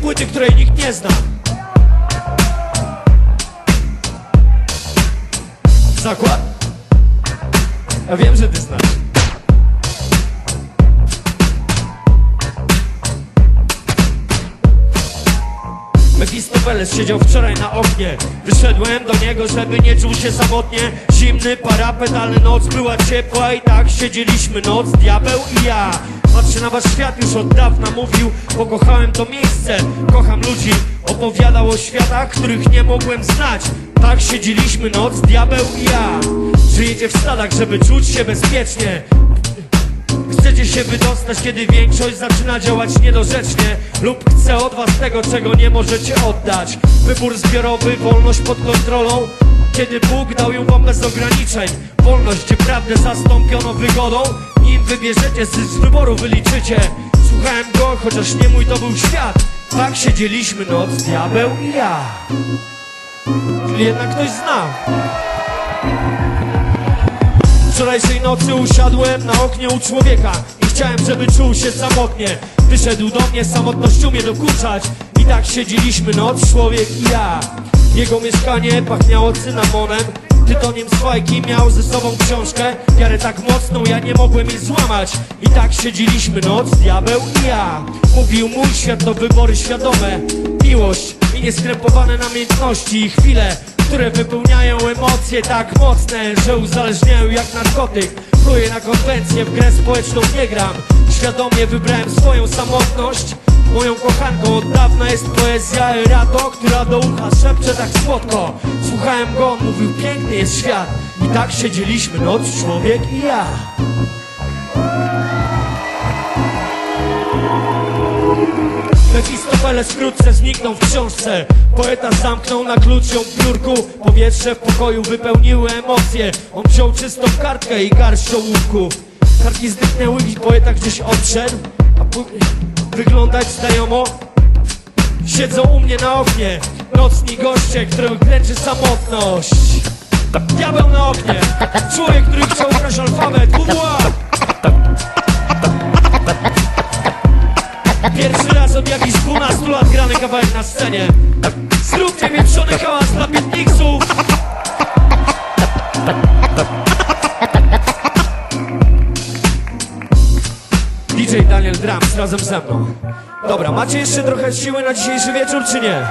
płyty, której nikt nie zna. Zakład? Ja wiem, że ty znasz. Mefistofeles siedział wczoraj na oknie. Wyszedłem do niego, żeby nie czuł się samotnie. Zimny parapet, ale noc była ciepła I tak siedzieliśmy noc, diabeł i ja Patrzę na wasz świat już od dawna mówił Pokochałem to miejsce, kocham ludzi Opowiadał o światach, których nie mogłem znać. Tak siedzieliśmy noc, diabeł i ja. Żyjecie w stadach, żeby czuć się bezpiecznie. Chcecie się wydostać, kiedy większość zaczyna działać niedorzecznie. Lub chce od was tego, czego nie możecie oddać. Wybór zbiorowy, wolność pod kontrolą. Kiedy Bóg dał ją wam bez ograniczeń. Wolność, gdzie prawdę zastąpiono wygodą Nim wybierzecie, z wyboru wyliczycie. Słuchałem go, chociaż nie mój to był świat. Tak siedzieliśmy noc, diabeł i ja. Czyli jednak ktoś znał Wczorajszej nocy usiadłem na oknie u człowieka I chciałem, żeby czuł się samotnie. Wyszedł do mnie, samotność umie dokuczać tak siedzieliśmy noc, człowiek i ja Jego mieszkanie pachniało cynamonem Tytoniem z fajki miał ze sobą książkę Wiarę tak mocną, ja nie mogłem jej złamać I tak siedzieliśmy noc, diabeł i ja Mówił mój świat to wybory świadome Miłość i nieskrępowane namiętności i chwile które wypełniają emocje tak mocne, że uzależniają jak narkotyk. Pluję na konwencję, w grę społeczną nie gram. Świadomie wybrałem swoją samotność. Moją kochanką od dawna jest poezja Erato, która do ucha szepcze tak słodko. Słuchałem go, on mówił, piękny jest świat. I tak siedzieliśmy noc, człowiek i ja. Mefistofeles wkrótce zniknął w książce Poeta zamknął na klucz ją w biurku Powietrze w pokoju wypełniły emocje On wziął czystą kartkę i garść ołówków Kartki zniknęły i poeta gdzieś odszedł A później wyglądać znajomo. Siedzą u mnie na oknie Nocni goście, których klęczy samotność. Diabeł na oknie Człowiek, który chciał ukraść alfabet. WWA Pierwszy raz od jakichś 12 lat grany kawałek na scenie. Zróbcie wieprzony hałas dla piętniksów DJ Daniel Drums razem ze mną Dobra, macie jeszcze trochę siły na dzisiejszy wieczór, czy nie?